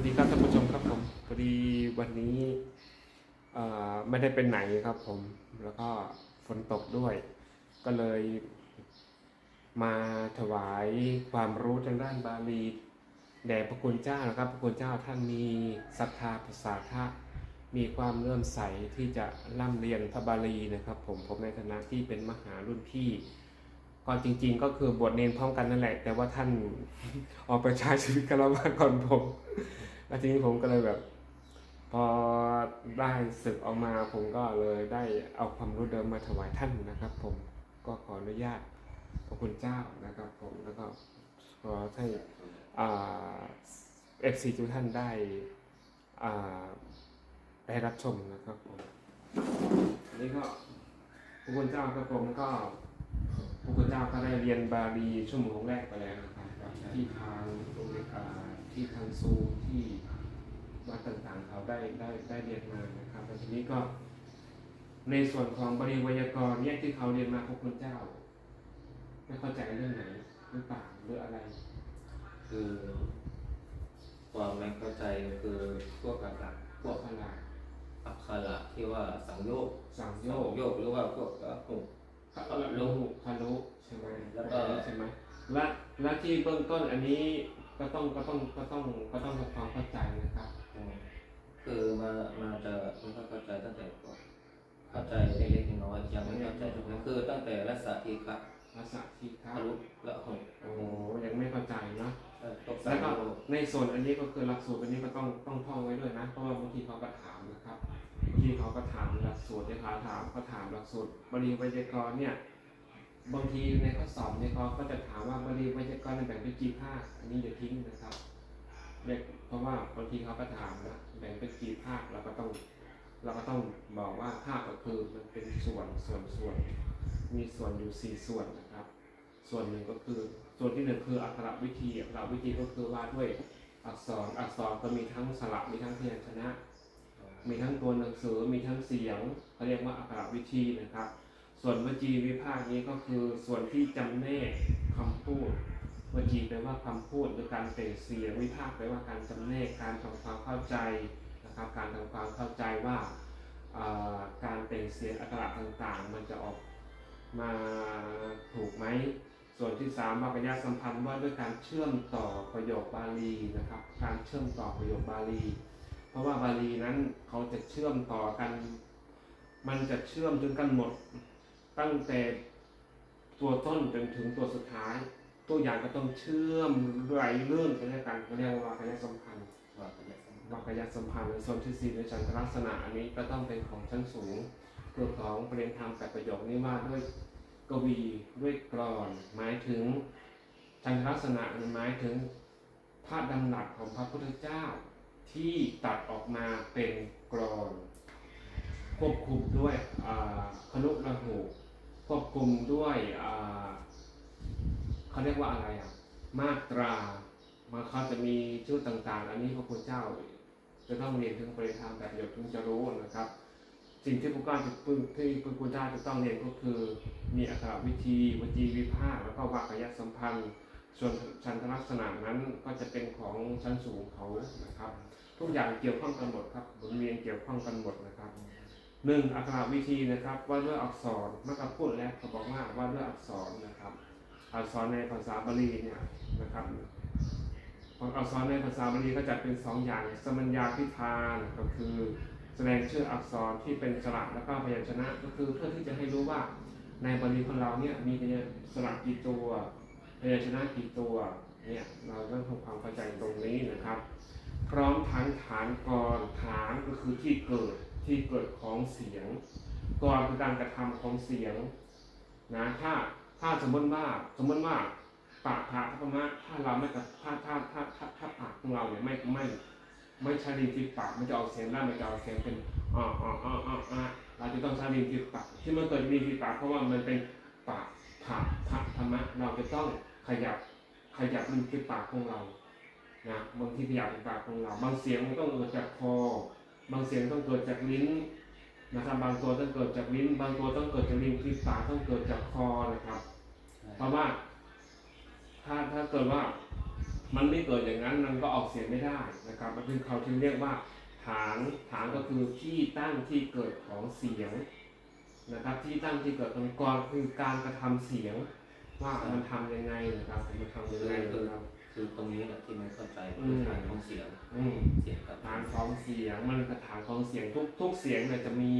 สวัสดีครับท่านผู้ชมครับผมพอดีวันนี้ไม่ได้เป็นไหนครับผม แล้วก็ฝนตกด้วย ก็เลยมาถวายความรู้ทางด้านบาลีแด่พระคุณเจ้านะครับ พระคุณเจ้าท่านมีศรัทธาภาษาทะมีความเลื่อมใสที่จะร่ำเรียนพระบาลีนะครับ ผมผมในฐานะที่เป็นมหารุ่นพี่ก่อนจริง ๆ ก็คือบวชเนนพร้อมกันนั่นแหละ แต่ว่าท่านออกไปใช้ชีวิตกันแล้วมาก่อนผม แล้วทีนี้ผมก็เลยแบบ พอได้ศึกออกมาผมก็เลยได้เอาความรู้เดิมมาถวายท่านนะครับ ผมก็ขออนุญาตพระคุณเจ้านะครับ ผมแล้วก็ขอให้เอฟซีทุกท่านได้ได้รับชมนะครับผมนนี้ก็พระคุณเจ้าครับผมก็พระคุณเจ้าก็ได้เรียนบาลีชั่วโมงแรกไปแล้วนะครับที่ทางอ่า ที่ทางซูมที่วัดต่างๆ เขาได้ได้ได้เรียนมานะครับแล้วทีนี้ก็ ในส่วนของบริไวยากรณ์เนี่ยที่เขาเรียนมาพระคุณเจ้า ไม่เข้าใจเรื่องไหนหรือเปล่าหรืออะไร คือความไม่เข้าใจก็คือพวกอักขระพวกอะไรอักขระที่ว่าสังโยกสังโยสักงโยกหรือว่าพวกอะหุคารุคารุใช่ไหมแล้วก็ใช่ไหมและและที่เบื้องต้นอันนี้ ก็ต้องก็ต้องก็ต้องก็ต้องทำความเข้าใจนะครับคือมามาจะไม่ค่อยเข้าใจตั้งแต่ก่อนเข้าใจเล็กๆน้อยๆยังไม่เข้าใจตรงนั้นคือตั้งแต่รัศทีฆะภาษาที่คทะรับลุและหุโอ้ยังไม่เข้าใจเนาะเอ่อตกสัแล้งวก็โยกในส่วนอันนี้ก็คือหลักสูตรอันนี้ก็ต้องต้องท่องไว้ด้วยนะเพราะว่าบางทีเขาก็ถามนะครับบางทีเขาก็ถามหลักสูตรที่เขาถามเขาถามหลักสูตรบริไวยากรณ์เนี่ย บางทีในข้อสอบเนี่ยเขาก็จะถามว่าบริไวยากรณ์แบ่งเป็นกี่ภาค อันนี้อย่าทิ้งนะครับเด็กเพราะว่าบางทีเขาก็ถามนะแบ่งเป็นกี่ภาคเราก็ต้อง เราก็ต้องบอกว่าภาคก็คือมันเป็นส่วนส่วนส่วน มีส่วนอยู่สี่ส่วนนะครับ ส่วนหนึ่งก็คือ ส่วนที่หนึ่งคืออักขระวิธีอักขระวิธีก็คือว่าด้วยอักษรอักษรก็มีทั้งสระมีทั้งพยัญชนะ มีทั้งตัวหนังสือมีทั้งเสียงเขาเรียกว่าอักขระวิธีนะครับ ส่วนวจีวิภาคนี้ก็คือส่วนที่จำแนกคำพูดวจีแปลว่าคำพูดหรือการเปล่งเสียงวิภาคแปลว่าการจำแนกการทำความเข้าใจนะครับ การทำความเข้าใจว่าการเปล่งเสียงอักขระต่างๆ มันจะออกมาถูกไหม ส่วนที่สามวรรคยะสัมพันธ์ว่าด้วยการเชื่อมต่อประโยคบาลีนะครับ การเชื่อมต่อประโยคบาลี เพราะว่าบาลีนั้นเขาจะเชื่อมต่อกัน มันจะเชื่อมจนกันหมด ตั้งแต่ตัวต้นจนถึงตัวสุดท้าย ตัวอย่างก็ต้องเชื่อมไหลเรื่องไปด้วยกันเขาเรียกว่าวรรคยะสัมพันธ์วาเป็นอย่างนั้นวรรคยสัมพันธ์ในส่วนที่สี่ในชั้นลักษณะอันนี้ก็ต้องเป็นของชั้นสูงตัวของประเด็นธรรมแปดประโยคนี้ว่าด้วยกวีด้วยกรอนหมายถึงชั้นลักษณะหมายถึงพระดำรัสของพระพุทธเจ้าที่ตัดออกมาเป็นกรอน ควบคุมด้วยอ่าคนุระหู ควบคุมด้วยเขาเรียกว่าอะไรอะมาตรามาเขาจะมีชื่อต่างๆ อันนี้พระคุณเจ้า จะต้องเรียนถึงปริธรรมแบบเดียวถึงจะรู้นะครับ สิ่งที่พระเจ้าจะพึงที่พระคุณเจ้าจะต้องเรียนก็คือ มีอักขรวิธีวจีวิภาคแล้วก็วรรคยสัมพันธ์ ส่วนชั้นลักษณะนั้นก็จะเป็นของชั้นสูงเขานะครับ ทุกอย่างเกี่ยวข้องกันหมดครับหมุนเวียนเกี่ยวข้องกันหมดนะครับ หนึ่งอักขรวิธีนะครับว่าด้วยอักษรเมื่อกี้พูดแล้วเขาบอกว่าว่าด้วยอักษรนะครับ อักษรในภาษาบาลีเนี่ยนะครับของอักษรในภาษาบาลีก็จัดเป็นสองอย่าง สมัญญาพิธานก็คือแสดงชื่ออักษรที่เป็นสระแล้วก็พยัญชนะก็คือเพื่อที่จะให้รู้ว่าในบาลีของเราเนี่ยมีพยัญสระกี่ตัวพยัญชนะกี่ตัวเนี่ยเราต้องทำความเข้าใจตรงนี้นะครับ พร้อมทั้งฐานกรฐานก็คือที่เกิด ที่เกิดของเสียงกรคือการกระทำของเสียงนะถ้าถ้าสมมติว่าสมมติว่าปากพระธรรมะถ้าเราไม่กับถ้าถ้าถ้าถ้าถ้าปากของเราเนี่ยไม่ไม่ไม่ช้ลิ้นที่ปากมันจะออกเสียงได้มันจะออกเสียงเป็นอ่าอ่าอ่าอ่อเราจะต้องช้ลิ้นที่ปากที่มันเกิดลิ้นที่ปากเพราะว่ามันเป็นปากพระพระธรรมะเราจะต้องขยับขยับลิ้นที่ปากของเรานะบางทีขยับที่ปากของเรา บางเสียงมันต้องเกิดจากคอ บางเสียงต้องเกิดจากลิ้นนะครับ บางตัวต้องเกิดจากลิ้น บางตัวต้องเกิดจากลิ้นที่ปากต้องเกิดจากคอนะครับ เพราะว่า ถ้าถ้าเกิดว่ามันไม่เกิดอย่างนั้นมันก็ออกเสียงไม่ได้นะครับ มันเป็นเขาที่เรียกว่าฐานฐานก็คือที่ตั้งที่เกิดของเสียงนะครับ ที่ตั้งที่เกิดของกรคือการกระทำเสียง ว่ามันทำยังไงนะครับมันทำยังไงนะครับ คือตรงนี้แหละที่ไม่เข้าใจอืคือมฐานของเสียงอืมเสียงกับฐานของเสียงมันกระฐานของเสียงทุกทุกเสียงเนี่ยจะมี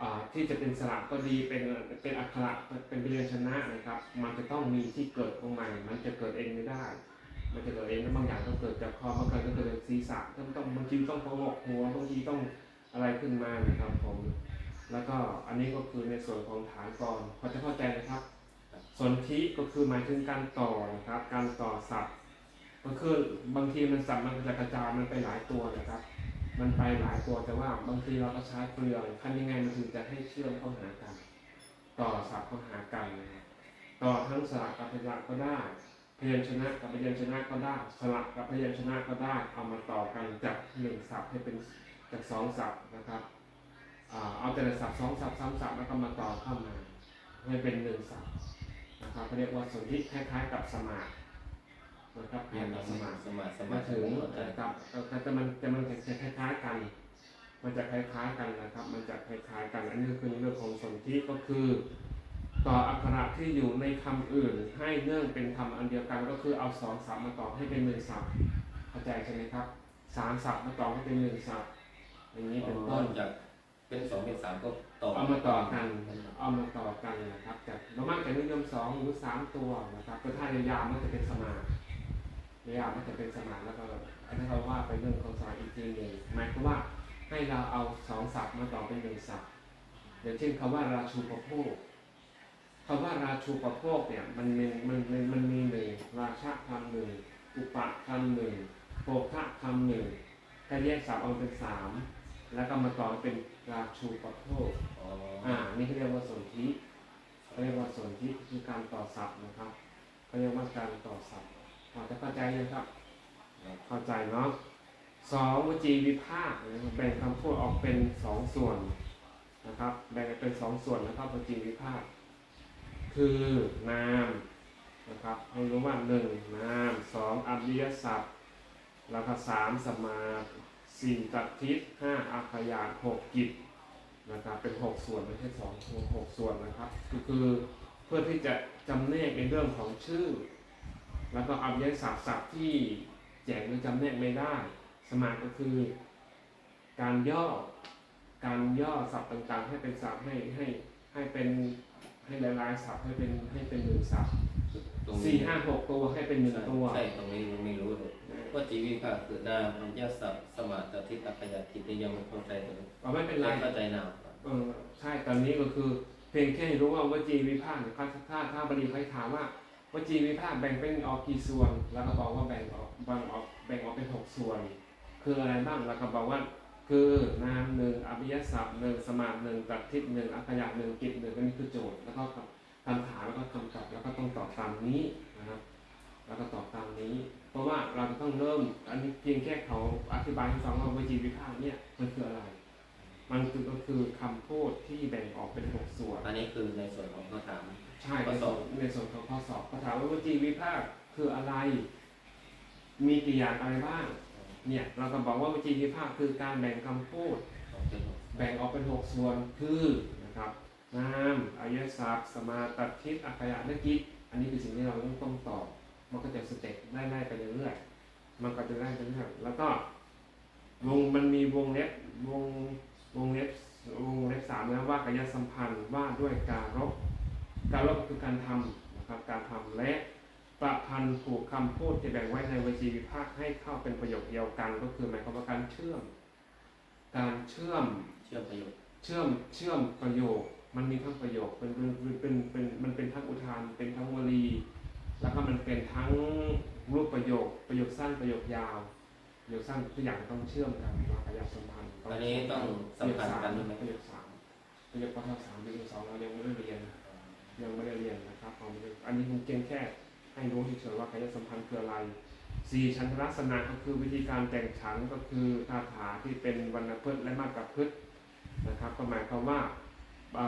อ่าที่จะเป็นสระก็ดีเป็นเป็นอักขระเป็นพยัญชนะนะครับ มันจะต้องมีที่เกิดของมันมันจะเกิดเองไม่ได้ มันจะเกิดเองแล้วบางอย่างก็เกิดจากคอบางอย่างก็เกิดจากศีรษะก็ต้องบางทีต้องพองอกหัวบางทีต้องอะไรขึ้นมานะครับผมแล้วก็อันนี้ก็คือในส่วนของฐานกรพอจะเข้าใจนะครับ สนธิก็คือหมายถึงการต่อนะครับ การต่อศัพท์ก็คือบางทีมันสับมันจะกระจายมันไปหลายตัวนะครับ มันไปหลายตัวแต่ว่าบางทีเราก็ใช้เปลืองทำยังไงมันถึงจะให้เชื่อมเข้าหากัน ต่อศัพท์เข้าหากันนะครับต่อทั้งสระกับพยัญชนะก็ได้พยัญชนะกับพยัญชนะก็ได้สระกับพยัญชนะก็ได้เอามาต่อกันจากหนึ่งศัพท์ให้เป็นจากสองศัพท์นะครับเอาแต่ละศัพท์สองศัพท์สามศัพท์แล้วก็มาต่อเข้ามาให้เป็นหนึ่งศัพท์ นะครับเขาเรียกว่าสนธิคล้ายๆกับสมาธินะครับคเรีล้ายนๆกับสมาธิสมาธิสมามาธิถึงเข้าใจกับแต่แต่มันแต่มันจะคล้ายๆกัน มันจะคล้ายๆกันนะครับ มันจะคล้ายๆกันอันนี้คือเรื่องของสนธิก็คือ ต่ออักขระที่อยู่ในคำอื่น ให้เนื่องเป็นคำอันเดียวกันก็คือเอาสองศัพท์มาต่อให้เป็นหนึ่งศัพท์เข้าใจใช่ไหมครับสามศัพท์มาต่อให้เป็นหนึ่งศัพท์อย่างนี้เป็นต้นจากเป็นสองเป็นสามก็ต่อเอามาต่อกัน เอามาต่อกันนะครับจาก เรามักจะนิยมสองหรือสามตัวนะครับแต่ถ้ายาวๆมันจะเป็นสมาธิยาวๆมันจะเป็นสมาธิแล้วก็อันนี้เราว่าไปเรื่องของสมาธิอีกทีหนึ่งหมายความว่าให้เราเอาสองศัพท์มาต่อเป็นหนึ่งศัพท์อย่างเช่นคำว่าราชูปโภคคำว่าราชูปโภคเนี่ยมันมีมันมันมันมีหนึ่งราชาคำหนึ่งอุปะคำหนึ่งโภคะคำหนึ่งถ้าแยกศัพท์เอาเป็นสามแล้วก็มาต่อเป็นราชูปโภคอ๋ออ่านี่เขาเรียกว่าสนธิ เขาเรียกว่าส่วนธิคือการต่อศัพท์นะครับเขาเรียกว่าการต่อศัพท์พอจะเข้าใจยังครับ เข้าใจเนาะสองวจีวิภาคแบ่งคำพูดออกเป็นสองส่วนนะครับ แบ่งเป็นสองส่วนนะครับวจีวิภาค คือนามนะครับให้รู้ว่าหนึ่งนามสองอริยศัพท์แล้วก็สามสมาสี่ตัดทิศห้าอาขยานหกกิจ นะครับเป็นหกส่วนไม่ใช่สองหกส่วนนะครับก็คือเพื่อที่จะจำแนกในเรื่องของชื่อ แล้วก็อัพยศัพท์ศัพท์ที่แจกหรือจำแนกไม่ได้ สมาธิก็คือ การย่อการย่อศัพท์ต่างๆ ให้เป็นศัพท์ให้ให้ให้เป็นให้หลายๆศัพท์ให้เป็นให้เป็นหนึ่งศัพท์ตรงนี้สี่ห้าหกตัวให้เป็นหนึ่งตัว ใช่ตรงนี้ยังไม่รู้เลยว่าจีวิภาคคือนามอัญญาศัพท์สมาธิ ทิฏฐัพยาทิฏนี่ยังไม่เข้าใจตรงนี้เอาไม่เป็นไรเข้าใจนามเออใช่ตอนนี้ก็คือ เพียงแค่ให้รู้ว่าวจีวิภาคเนี่ยถ้าถ้าถ้าบดีใครถามว่าวจีวิภาคแบ่งเป็นออกกี่ส่วน แล้วก็บอกว่าแบ่งออกแบ่งออกแบ่งออกเป็นหกส่วน คืออะไรบ้างแล้วก็บอกว่าคือนามหนึ่งอภิยศัพท์หนึ่งสมาธิหนึ่งตัดทิศหนึ่งอัคยะหนึ่งกิจหนึ่งก็นี่คือโจทย์แล้วก็คำถามแล้วก็คำตอบแล้วก็ต้องตอบตามนี้นะครับ แล้วก็ตอบตามนี้ เพราะว่าเราจะต้องเริ่ม อันนี้เพียงแค่เขาอธิบายให้ฟังว่าวจีวิภาคเนี่ยมันคืออะไร มันคือก็คือคำพูดที่แบ่งออกเป็นหกส่วน อันนี้คือในส่วนของข้อถามใช่ข้ในอสส่อวบนในส่วนของข้อสอบเขาถามว่าวจีวิภาคคืออะไร มีกี่อย่างอะไรบ้าง เนี่ยเราก็บอกว่าวจีวิภาคคือการแบ่งคำพูดของเป็นแบ่งออกเป็นหกส่วนคือนะครับนามอายศัพท์สมาตัดทิศอักขยะและกิจอันนี้คือสิ่งที่เราต้องต้องตอบ มันก็จะสเต็ปไล่ๆไปเรื่อยๆมันก็จะไล่ไปเรื่อยๆแล้วก็ วงมันมีวงเล็บวงวงเล็บวงเล็บสามนะว่ากายสัมพันธ์ว่าด้วยการรบการรบคือการทำนะครับการทำและประพันธ์ผูกคำพูดที่แบ่งไว้ในวจีวิภาคให้เข้าเป็นประโยคเดียวกัน ก็คือหมายความว่าการเชื่อม การเชื่อมเชื่อมประโยชน์เชื่อมเชื่อมประโยค มันมีทั้งประโยคเป็นเป็นเป็นเป็นมันเป็นทั้งอุทานเป็นทั้งวลี แล้วก็มันเป็นทั้งรูปประโยคประโยคสั้นประโยคยาวประโยคสั้นทุกอย่างต้องเชื่อมกันว่าขยับสัมพันธ์อันนี้ต้องสัมพันธ์กันใช่ไหมประโยคสามประโยคปทสามประโยคสองเรายังไม่ได้เรียนยังไม่ได้เรียนนะครับเอาไม่ได้อันนี้ผมเพียงแค่ให้รู้เฉยๆว่าขยับสัมพันธ์คืออะไรสี่ชั้นลักษณะก็คือวิธีการแต่งฉันก็คือคาถาที่เป็นวรรณพจน์และมาตรพฤกษ์นะครับก็หมายความว่าเอ่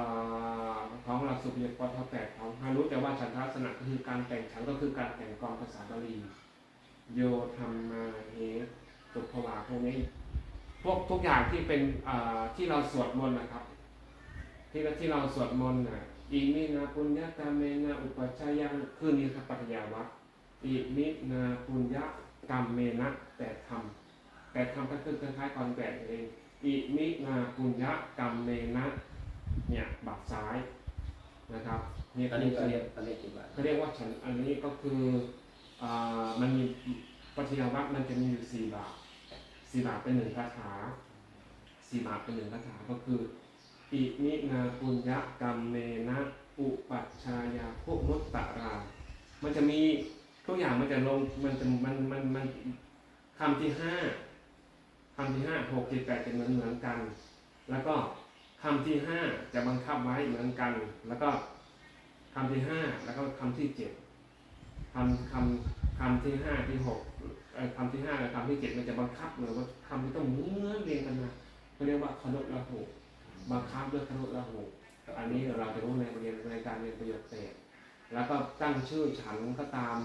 อของหลัก สูตรปริญญาปทแปดของฮารุแต่ว่าฉันทลักษณะก็คือการแต่งฉันก็คือการแต่งกรภาษาบาลีโยธรรมาเหตุภวาพวกนี้พวกทุกอย่างที่เป็นที่เราสวดมนต์นะครับ ที่ที่เราสวดมนต์น่ะอิมินาปุญญกรรมเมนะอุปชฌายังคือนี้ครับปัญญาวัตอิมินาปุญญกรรมเมนะแปดคำแปดคำก็คือคล้ายๆก่อนแปดเองอิมินาปุญญกรรมเมนะเนี่ยบักซ้าย นะครับเนี่ยอันคืนี้อก็เรียกก็เรียกกี่บาทเขาเรียกว่าฉันอันนี้ก็คืออ่ามันมีปัจจัยวัตรมันจะมีอยู่สี่บาทสี่บาทเป็นหนึ่งคาถาสี่บาทเป็นหนึ่งคาถาก็คืออิมินาปุญญกรรมเมนะอุปัชฌายาภุมุตตะรา มันจะมีทุกอย่างมันจะลงมันจะมันมันมันคำที่ห้าคำที่ห้าหกเจ็ดแปดจะเหมือนเหมือนกัน แล้วก็ คำที่ห้าจะบังคับไว้เหมือนกัน แล้วก็คำที่ห้าแล้วก็คำที่เจ็ดคำคำคำที่ห้าที่หกคำที่ห้าและคำที่เจ็ดมันจะบังคับเลยว่าคำที่ต้องเหมือนเรียงกันมาเขาเรียกว่าคณะละหูบังคับด้วยคณะละหูอันนี้เราจะรู้ในเรียนในการเรียนประโยชน์เศษแล้วก็ตั้งชื่อฉันก็ตาม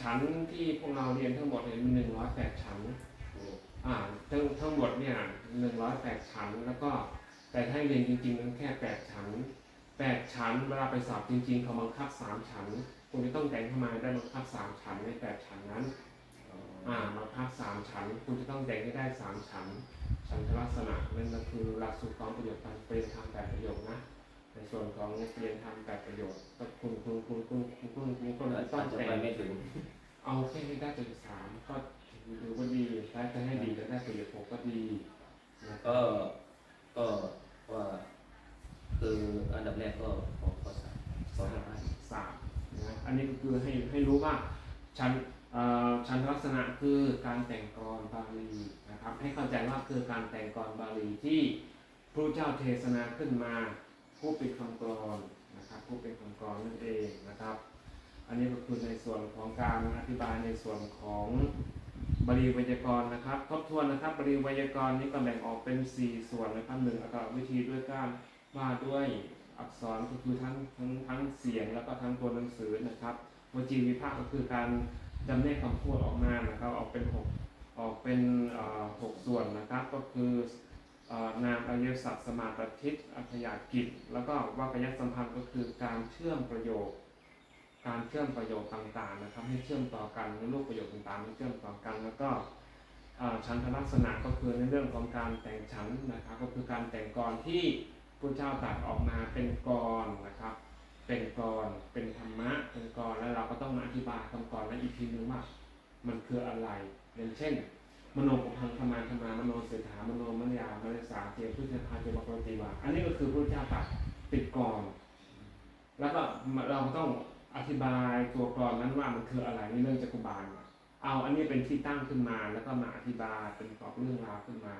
ชั้นที่พวกเราเรียนทั้งหมดเนี่ยมีหนึ่งร้อยแปดชั้น ทั้งทั้งหมดเนี่ยหนึ่งร้อยแปดชั้น แล้วก็แต่ถ้าเรียนจริงๆนั้นแค่แปดชั้นแปดชั้นเวลาไปสอบจริงๆเขาบังคับสามชั้นคุณจะต้องแต่งเข้ามาได้บังคับสามชั้นในแปดชั้นนั้นอ่าบังคับสามชั้น คุณจะต้องแต่งให้ได้สามชั้นชั้นลักษณะนั่นก็คือหลักสูตรของประโยชน์การเปลี่ยนทางแบบประโยชน์นะในส่วนของเรียนทำแบบประโยชน์ก็คุณคุณคุณคุณคุณคุณคุณต้องแต่งเอาแค่นี้ได้จนสามก็ ถือว่าดีถ้าจะให้ดีก็ได้ประโยชน์หกก็ดีนะก็ก็ว่าคืออันดับแรกก็ขอข้อสามขอข้อห้าสามนะอันนี้ก็คือให้ให้รู้ว่าชั้นเอ่อชั้นลักษณะคือการแต่งกรบาลีนะครับ ให้เข้าใจว่าคือการแต่งกรบาลีที่พระเจ้าเทศนาขึ้นมาผู้เป็นคำกรอนนะครับผู้เป็นคำกรอนนั่นเองนะครับ อันนี้ก็คือในส่วนของการอธิบายในส่วนของ บาลีไวยากรนะครับทบทวนนะครับบาลีไวยากรนี้ก็แบ่งออกเป็น 4 ส่วนนะครับหนึ่งอักขรวิธีด้วยการว่าด้วยอักษรก็คือทั้งทั้งทั้งเสียงแล้วก็ทั้งตัวหนังสือนะครับวจีวิภาคก็คือการจำแนกคำพูดออกมานะครับออกเป็นหกออกเป็นหกส่วนนะครับ ก็คือนามอริยสัจสมาปทิฏอัพยากิจ แล้วก็วากยสัมพันธ์ก็คือการเชื่อมประโยค การเชื่อมประโยคต่างๆนะครับ ให้เชื่อมต่อกันในรูปประโยคต่างๆให้เชื่อมต่อกัน แล้วก็ชั้นลักษณะก็คือในเรื่องของการแต่งชั้นนะครับ ก็คือการแต่งกรที่พระเจ้าตัดออกมาเป็นกรนะครับ เป็นกรเป็นธรรมะเป็นกรแล้วเราก็ต้องมาอธิบายคำกรนั้นอีกทีนึงว่ามันคืออะไรอย่างเช่น มโนปุพังธรรมาธรรมามโนเสถามโนมยามนสาเจพุทธทาเจวกรติวาอันนี้ก็คือพระเจ้าตัดติดกรแล้วก็เราต้อง อธิบายตัวกรนั้นว่ามันคืออะไรในเรื่องจักรบาล เอาอันนี้เป็นที่ตั้งขึ้นมาแล้วก็มาอธิบายเป็นตอบเรื่องราวขึ้นมา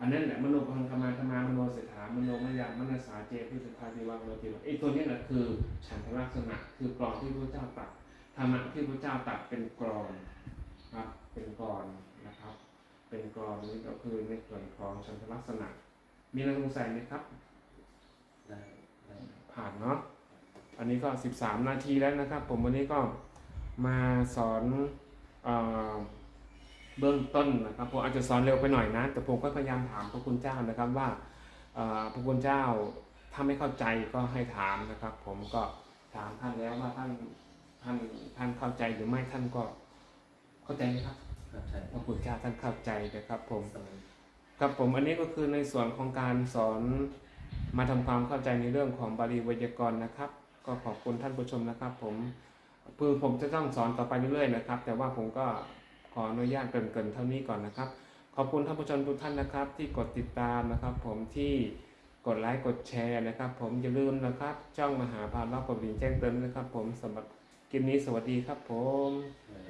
อันนั้นแหละมโนปุพังธรรมาธรรมามโนเสถามโนมยามนสาเจพุทธทาเจวกรติวาไอ้ตัวนี้แหละคือฉันทลักษณะคือกรอนที่พระเจ้าตรัดธรรมะที่พระเจ้าตรัดเป็นกรอนครับเป็นกรอนนะครับ เป็นกรอนนี้ก็คือในส่วนของชันทลักษณะ มีอะไรสงสัยไหมครับได้ได้ผ่านเนาะ อันนี้ก็ 13 นาทีแล้วนะครับ ผมวันนี้ก็มาสอนเออเบื้องต้นนะครับผมอาจจะสอนเร็วไปหน่อยนะ แต่ผมก็พยายามถามพระคุณเจ้านะครับว่าเอ่อพระคุณเจ้าถ้าไม่เข้าใจก็ให้ถามนะครับ ผมก็ถามท่านแล้วว่าท่านท่านท่านเข้าใจหรือไม่ท่านก็เข้าใจไหมครับครับใช่พระคุณเจ้าท่านเข้าใจนะครับ ผมสมัยครับผมอันนี้ก็คือในส่วนของการสอนมาทำความเข้าใจในเรื่องของบาลีไวยากรณ์นะครับ ก็ขอบคุณท่านผู้ชมนะครับ ผมเพื่อผมจะต้องสอนต่อไปเรื่อยๆนะครับ แต่ว่าผมก็ขออนุญาตเกินๆเท่านี้ก่อนนะครับ ขอบคุณท่านผู้ชมทุกท่านนะครับ ที่กดติดตามนะครับ ผมที่กดไลค์กดแชร์นะครับ ผมอย่าลืมนะครับจ้องมหาพานรอบกดดิ่งแจ้งเตือนนะครับ ผมสำหรับคลิปนี้สวัสดีครับผม